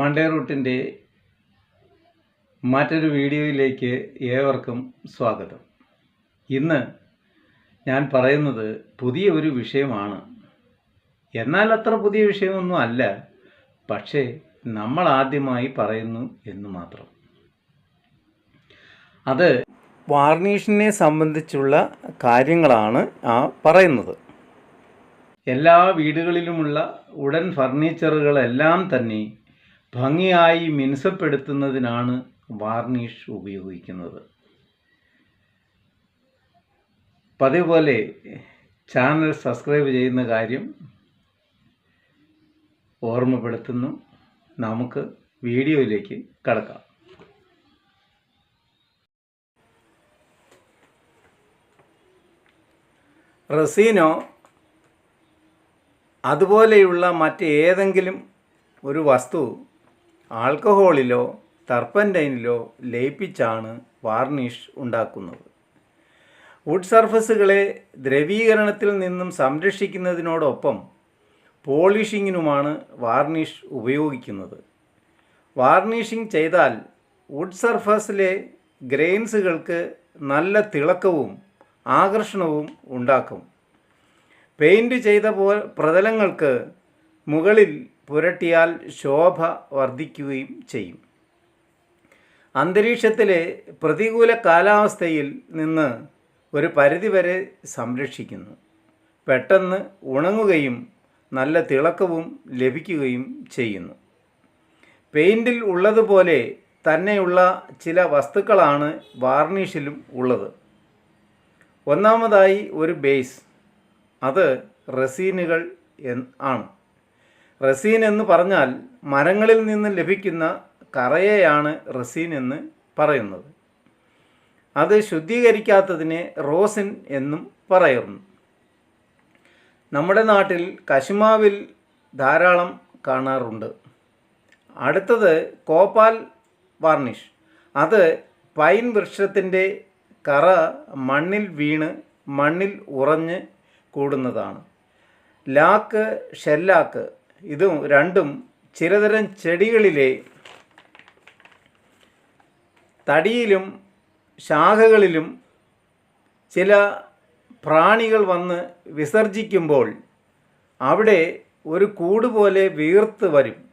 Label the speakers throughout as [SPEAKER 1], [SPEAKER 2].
[SPEAKER 1] Monday റൂട്ടിന്റെ മറ്റൊരു വീഡിയോയിലേക്ക് ഏവർക്കും സ്വാഗതം. ഇന്ന് ഞാൻ പറയുന്നത് പുതിയ ഒരു വിഷയമാണ്. എന്നാൽ അത്ര പുതിയ വിഷയമൊന്നും അല്ല പക്ഷേ നമ്മൾ ആദ്യമായി പറയുന്നു എന്ന് മാത്രം. അത് വാർണിഷിനെ സംബന്ധിച്ചുള്ള കാര്യങ്ങളാണ് ആ പറയുന്നത്. എല്ലാ വീടുകളിലുമുള്ള ഉടൻ ഫർണിച്ചറുകളെല്ലാം തന്നെ ഭംഗിയായി മിനുസപ്പെടുത്തുന്നതിനാണ് വാർണിഷ് ഉപയോഗിക്കുന്നത്. പതിവ് പോലെ ചാനൽ സബ്സ്ക്രൈബ് ചെയ്യുന്ന കാര്യം ഓർമ്മപ്പെടുത്തുന്നു. നമുക്ക് വീഡിയോയിലേക്ക് കടക്കാം. റസീനോ അതുപോലെയുള്ള മറ്റേതെങ്കിലും ഒരു വസ്തു ആൽക്കഹോളിലോ ടർപ്പന്റൈനിലോ ലയിപ്പിച്ചാണ് വാർണിഷ് ഉണ്ടാക്കുന്നത്. വുഡ് സർഫസുകളെ ദ്രവീകരണത്തിൽ നിന്നും സംരക്ഷിക്കുന്നതിനോടൊപ്പം പോളിഷിങ്ങിനുമാണ് വാർണിഷ് ഉപയോഗിക്കുന്നത്. വാർണിഷിംഗ് ചെയ്താൽ വുഡ് സർഫസിലെ ഗ്രെയിൻസുകൾക്ക് നല്ല തിളക്കവും ആകർഷണവും ഉണ്ടാക്കും. പെയിന്റ് ചെയ്ത പോ പ്രതലങ്ങൾക്ക് മുകളിൽ പുരട്ടിയാൽ ശോഭ വർദ്ധിക്കുകയും ചെയ്യും. അന്തരീക്ഷത്തിലെ പ്രതികൂല കാലാവസ്ഥയിൽ നിന്ന് ഒരു പരിധിവരെ സംരക്ഷിക്കുന്നു. പെട്ടെന്ന് ഉണങ്ങുകയും നല്ല തിളക്കവും ലഭിക്കുകയും ചെയ്യുന്നു. പെയിന്റിൽ ഉള്ളതുപോലെ തന്നെയുള്ള ചില വസ്തുക്കളാണ് വാർണിഷിലും ഉള്ളത്. ഒന്നാമതായി ഒരു ബേസ്. അത് റസീനുകൾ ആണ്. റസീൻ എന്ന് പറഞ്ഞാൽ മരങ്ങളിൽ നിന്ന് ലഭിക്കുന്ന കറയെയാണ് റസീൻ എന്ന് പറയുന്നത്. അത് ശുദ്ധീകരിക്കാത്തതിനെ റോസിൻ എന്നും പറയുന്നു. നമ്മുടെ നാട്ടിൽ കശുമാവിൽ ധാരാളം കാണാറുണ്ട്. അടുത്തത് കോപ്പാൽ വാർണിഷ്. അത് പൈൻ വൃക്ഷത്തിന്റെ കറ മണ്ണിൽ വീണ് മണ്ണിൽ ഉറഞ്ഞ് കൂടുന്നതാണ്. ലാക്ക് ഷെല്ലാക്ക് ഇതും രണ്ടും ചിലതരം ചെടികളിലെ തടിയിലും ശാഖകളിലും ചില പ്രാണികൾ വന്ന് വിസർജിക്കുമ്പോൾ അവിടെ ഒരു കൂട് പോലെ വീർത്ത് വരും.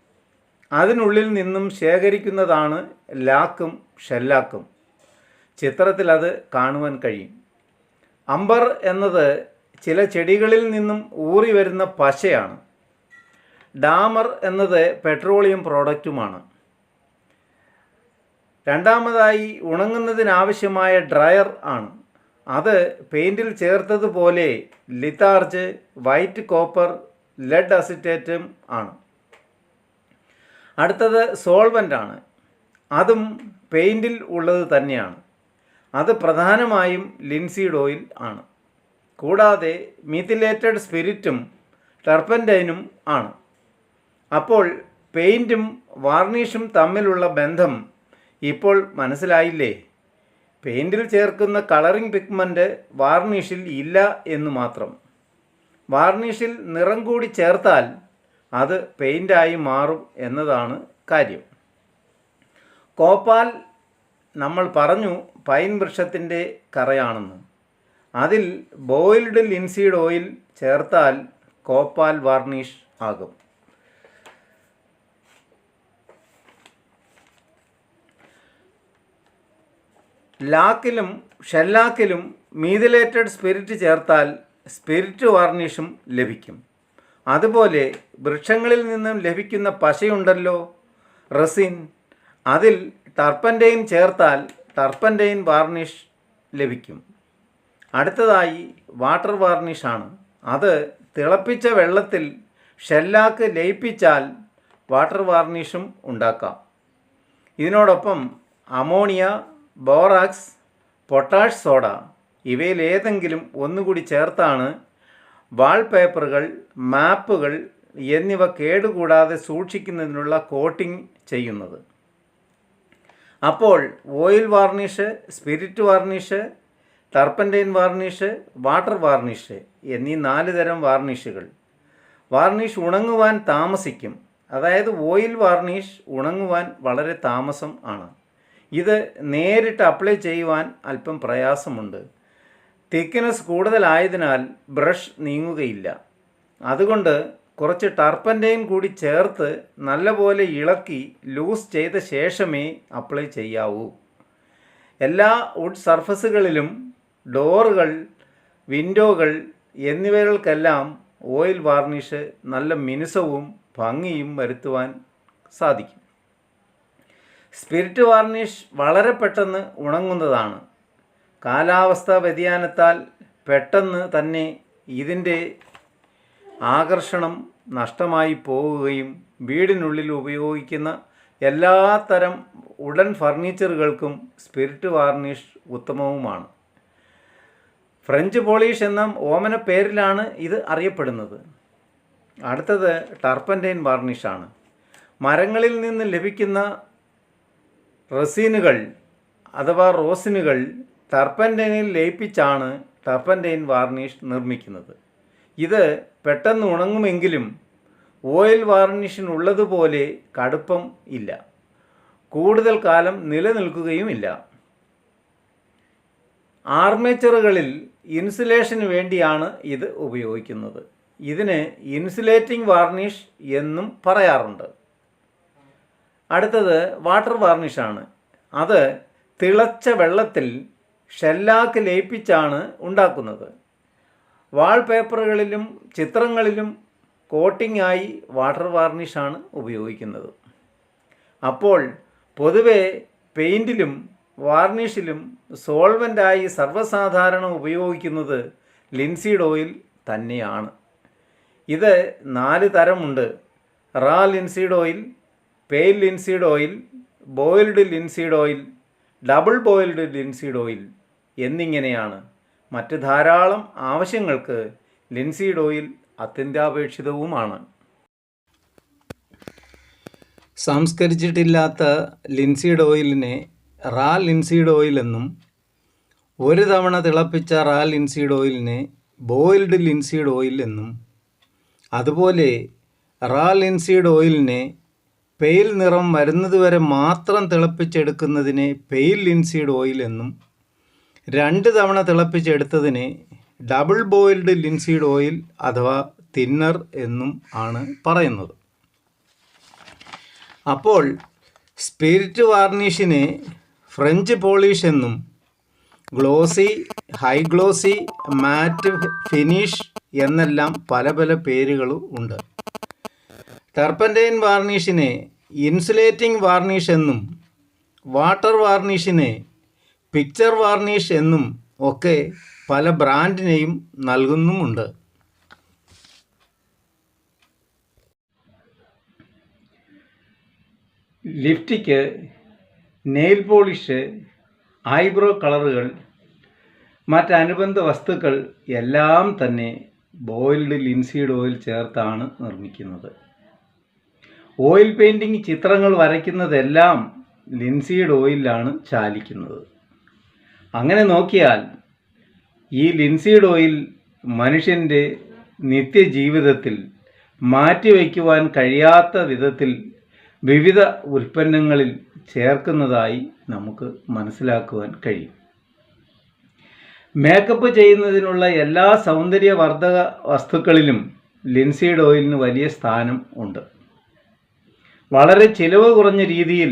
[SPEAKER 1] അതിനുള്ളിൽ നിന്നും ശേഖരിക്കുന്നതാണ് ലാക്കും ഷെല്ലാക്കും. ചിത്രത്തിൽ അത് കാണുവാൻ കഴിയും. അമ്പർ എന്നത് ചില ചെടികളിൽ നിന്നും ഊറി വരുന്ന പശയാണ്. ഡാമർ എന്നത് പെട്രോളിയം പ്രോഡക്റ്റുമാണ്. രണ്ടാമതായി ഉണങ്ങുന്നതിനാവശ്യമായ ഡ്രയർ ആണ്. അത് പെയിന്റിൽ ചേർത്തതുപോലെ ലിത്താർജ് വൈറ്റ് കോപ്പർ ലെഡ് അസിറ്റേറ്റും ആണ്. അടുത്തത് സോൾവന്റ് ആണ്. അതും പെയിന്റിൽ ഉള്ളത് തന്നെയാണ്. അത് പ്രധാനമായും ലിൻസീഡ് ഓയിൽ ആണ്. കൂടാതെ മിഥിലേറ്റഡ് സ്പിരിറ്റും ടർപ്പന്റൈനും ആണ്. അപ്പോൾ പെയിന്റും വാർണിഷും തമ്മിലുള്ള ബന്ധം ഇപ്പോൾ മനസ്സിലായില്ലേ? പെയിന്റിൽ ചേർക്കുന്ന കളറിംഗ് പിഗ്മെന്റ് വാർണിഷിൽ ഇല്ല എന്ന് മാത്രം. വാർണിഷിൽ നിറം കൂടി ചേർത്താൽ അത് പെയിന്റായി മാറും എന്നതാണ് കാര്യം. കോപ്പാൽ നമ്മൾ പറഞ്ഞു പൈൻ വൃക്ഷത്തിന്റെ കറയാണെന്ന്. അതിൽ ബോയിൽഡ് ലിൻസീഡ് ഓയിൽ ചേർത്താൽ കോപ്പാൽ വാർണിഷ് ആകും. ലാക്കിലും ഷെല്ലാക്കിലും മീതിലേറ്റഡ് സ്പിരിറ്റ് ചേർത്താൽ സ്പിരിറ്റ് വാർണിഷും ലഭിക്കും. അതുപോലെ വൃക്ഷങ്ങളിൽ നിന്നും ലഭിക്കുന്ന പശയുണ്ടല്ലോ റസിൻ അതിൽ ടർപ്പന്റെയിൻ ചേർത്താൽ ടർപ്പന്റെയിൻ വാർണിഷ് ലഭിക്കും. അടുത്തതായി വാട്ടർ വാർണിഷാണ്. അത് തിളപ്പിച്ച വെള്ളത്തിൽ ഷെല്ലാക്ക് ലയിപ്പിച്ചാൽ വാട്ടർ വാർണിഷും ഉണ്ടാക്കാം. ഇതിനോടൊപ്പം അമോണിയ ബോറാക്സ് പൊട്ടാഷ് സോഡ ഇവയിൽ ഏതെങ്കിലും ഒന്നുകൂടി ചേർത്താണ് വാൾപേപ്പറുകൾ മാപ്പുകൾ എന്നിവ കേടുകൂടാതെ സൂക്ഷിക്കുന്നതിനുള്ള കോട്ടിംഗ് ചെയ്യുന്നത്. അപ്പോൾ oil varnish spirit varnish turpentine varnish water varnish എന്നീ നാല് തരം വാർണിഷുകൾ. വാർണിഷ് ഉണങ്ങുവാൻ താമസിക്കും. അതായത് ഓയിൽ വാർണിഷ് ഉണങ്ങുവാൻ വളരെ താമസം ആണ്. ഇത് നേരിട്ട് അപ്ലൈ ചെയ്യുവാൻ അല്പം പ്രയാസമുണ്ട്. തിക്നെസ് കൂടുതലായതിനാൽ ബ്രഷ് നീങ്ങുകയില്ല. അതുകൊണ്ട് കുറച്ച് ടർപ്പന്റെയും കൂടി ചേർത്ത് നല്ലപോലെ ഇളക്കി ലൂസ് ചെയ്ത ശേഷമേ അപ്ലൈ ചെയ്യാവൂ. എല്ലാ വുഡ് സർഫസുകളിലും ഡോറുകൾ വിൻഡോകൾ എന്നിവകൾക്കെല്ലാം ഓയിൽ വാർണിഷ് നല്ല മിനുസവും ഭംഗിയും വരുത്തുവാൻ സാധിക്കും. സ്പിരിറ്റ് വാർണിഷ് വളരെ പെട്ടെന്ന് ഉണങ്ങുന്നതാണ്. കാലാവസ്ഥാ വ്യതിയാനത്താൽ പെട്ടെന്ന് തന്നെ ഇതിന്റെ ആകർഷണം നഷ്ടമായി പോവുകയും വീടിനുള്ളിൽ ഉപയോഗിക്കുന്ന എല്ലാ തരം ഉടൻ ഫർണിച്ചറുകൾക്കും സ്പിരിറ്റ് വാർണിഷ് ഉത്തമവുമാണ്. ഫ്രഞ്ച് പോളിഷ് എന്ന ഓമന പേരിലാണ് ഇത് അറിയപ്പെടുന്നത്. അടുത്തത് ടർപ്പന്റൈൻ വാർണിഷാണ്. മരങ്ങളിൽ നിന്ന് ലഭിക്കുന്ന റസീനുകൾ അഥവാ റോസിനുകൾ ടർപ്പന്റൈനിൽ ലയിപ്പിച്ചാണ് ടർപ്പന്റൈൻ വാർണിഷ് നിർമ്മിക്കുന്നത്. ഇത് പെട്ടെന്ന് ഉണങ്ങുമെങ്കിലും ഓയിൽ വാർണിഷിനുള്ളതുപോലെ കടുപ്പം ഇല്ല. കൂടുതൽ കാലം നിലനിൽക്കുകയുമില്ല. ആർമേച്ചറുകളിൽ ഇൻസുലേഷന് വേണ്ടിയാണ് ഇത് ഉപയോഗിക്കുന്നത്. ഇതിന് ഇൻസുലേറ്റിംഗ് വാർണിഷ് എന്നും പറയാറുണ്ട്. അടുത്തത് വാട്ടർ വാർണിഷാണ് അത് തിളച്ച വെള്ളത്തിൽ ഷെല്ലാക്ക് ലയിപ്പിച്ചാണ് ഉണ്ടാക്കുന്നത്. വാൾപേപ്പറുകളിലും ചിത്രങ്ങളിലും കോട്ടിംഗ് ആയി വാട്ടർ വാർണിഷാണ് ഉപയോഗിക്കുന്നത്. അപ്പോൾ പൊതുവെ പെയിന്റിലും വാർണിഷിലും സോൾവന്റായി സർവസാധാരണ ഉപയോഗിക്കുന്നത് ലിൻസീഡ് ഓയിൽ തന്നെയാണ്. ഇത് നാല് തരമുണ്ട്. Raw linseed oil pale linseed oil boiled linseed oil double boiled linseed oil എന്നിങ്ങനെയാണ് മറ്റ് ധാരാളം ആവശ്യങ്ങൾക്ക് ലിൻസീഡ് ഓയിൽ അത്യന്താപേക്ഷിതവുമാണ്. സംസ്കരിച്ചിട്ടില്ലാത്ത ലിൻസീഡ് ഓയിലിനെ റാ ലിൻസീഡ് ഓയിൽ എന്നും ഒരു തവണ തിളപ്പിച്ച റാ ലിൻസീഡ് ഓയിലിനെ ബോയിൽഡ് ലിൻസീഡ് ഓയിൽ എന്നും അതുപോലെ റാ ലിൻസീഡ് ഓയിലിനെ പെയിൽ നിറം വരുന്നതുവരെ മാത്രം തിളപ്പിച്ചെടുക്കുന്നതിനെ പെയിൽ ലിൻസീഡ് ഓയിൽ എന്നും രണ്ട് തവണ തിളപ്പിച്ചെടുത്തതിനെ ഡബിൾ ബോയിൽഡ് ലിൻസീഡ് ഓയിൽ അഥവാ തിന്നർ എന്നും ആണ് പറയുന്നത്. അപ്പോൾ സ്പിരിറ്റ് വാർണിഷിനെ ഫ്രഞ്ച് പോളിഷ് എന്നും glossy high glossy matte finish എന്നെല്ലാം പല പല പേരുകളും ഉണ്ട്. ടർപ്പന്റൈൻ വാർണിഷിനെ ഇൻസുലേറ്റിംഗ് വാർണിഷ് എന്നും വാട്ടർ വാർണിഷിനെ പിക്ചർ വാർണിഷ് എന്നും ഒക്കെ പല ബ്രാൻഡിനെയും നൽകുന്നുമുണ്ട്. ലിഫ്റ്റിക്ക് നെയിൽ പോളിഷ് ഐബ്രോ കളറുകൾ മറ്റനുബന്ധ വസ്തുക്കൾ എല്ലാം തന്നെ ബോയിൽഡ് ലിൻസീഡ് ഓയിൽ ചേർത്താണ് നിർമ്മിക്കുന്നത്. ഓയിൽ പെയിന്റിങ് ചിത്രങ്ങൾ വരയ്ക്കുന്നതെല്ലാം ലിൻസീഡ് ഓയിലാണ് ചാലിക്കുന്നത്. അങ്ങനെ നോക്കിയാൽ ഈ ലിൻസീഡ് ഓയിൽ മനുഷ്യന്റെ നിത്യജീവിതത്തിൽ മാറ്റിവെക്കുവാൻ കഴിയാത്ത വിധത്തിൽ വിവിധ ഉൽപ്പന്നങ്ങളിൽ ചേർക്കുന്നതായി നമുക്ക് മനസ്സിലാക്കുവാൻ കഴിയും. മേക്കപ്പ് ചെയ്യുന്നതിനുള്ള എല്ലാ സൗന്ദര്യവർദ്ധക വസ്തുക്കളിലും ലിൻസീഡ് ഓയിലിന് വലിയ സ്ഥാനം ഉണ്ട്. വളരെ ചിലവ് കുറഞ്ഞ രീതിയിൽ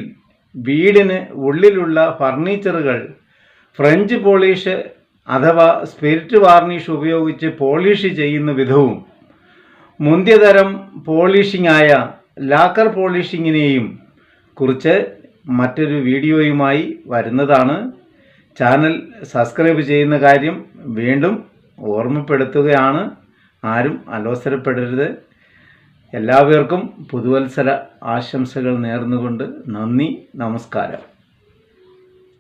[SPEAKER 1] വീടിന് ഉള്ളിലുള്ള ഫർണിച്ചറുകൾ ഫ്രഞ്ച് പോളിഷ് അഥവാ സ്പിരിറ്റ് വാർണിഷ് ഉപയോഗിച്ച് പോളിഷ് ചെയ്യുന്ന വിധവും മുന്തിയതരം പോളിഷിംഗായ ലാക്കർ പോളിഷിങ്ങിനെയും കുറിച്ച് മറ്റൊരു വീഡിയോയുമായി വരുന്നതാണ്. ചാനൽ സബ്സ്ക്രൈബ് ചെയ്യുന്ന കാര്യം വീണ്ടും ഓർമ്മപ്പെടുത്തുകയാണ്. ആരും അലോസരപ്പെടരുത്. എല്ലാവർക്കും പുതുവത്സര ആശംസകൾ നേർന്നുകൊണ്ട് നന്ദി നമസ്കാരം.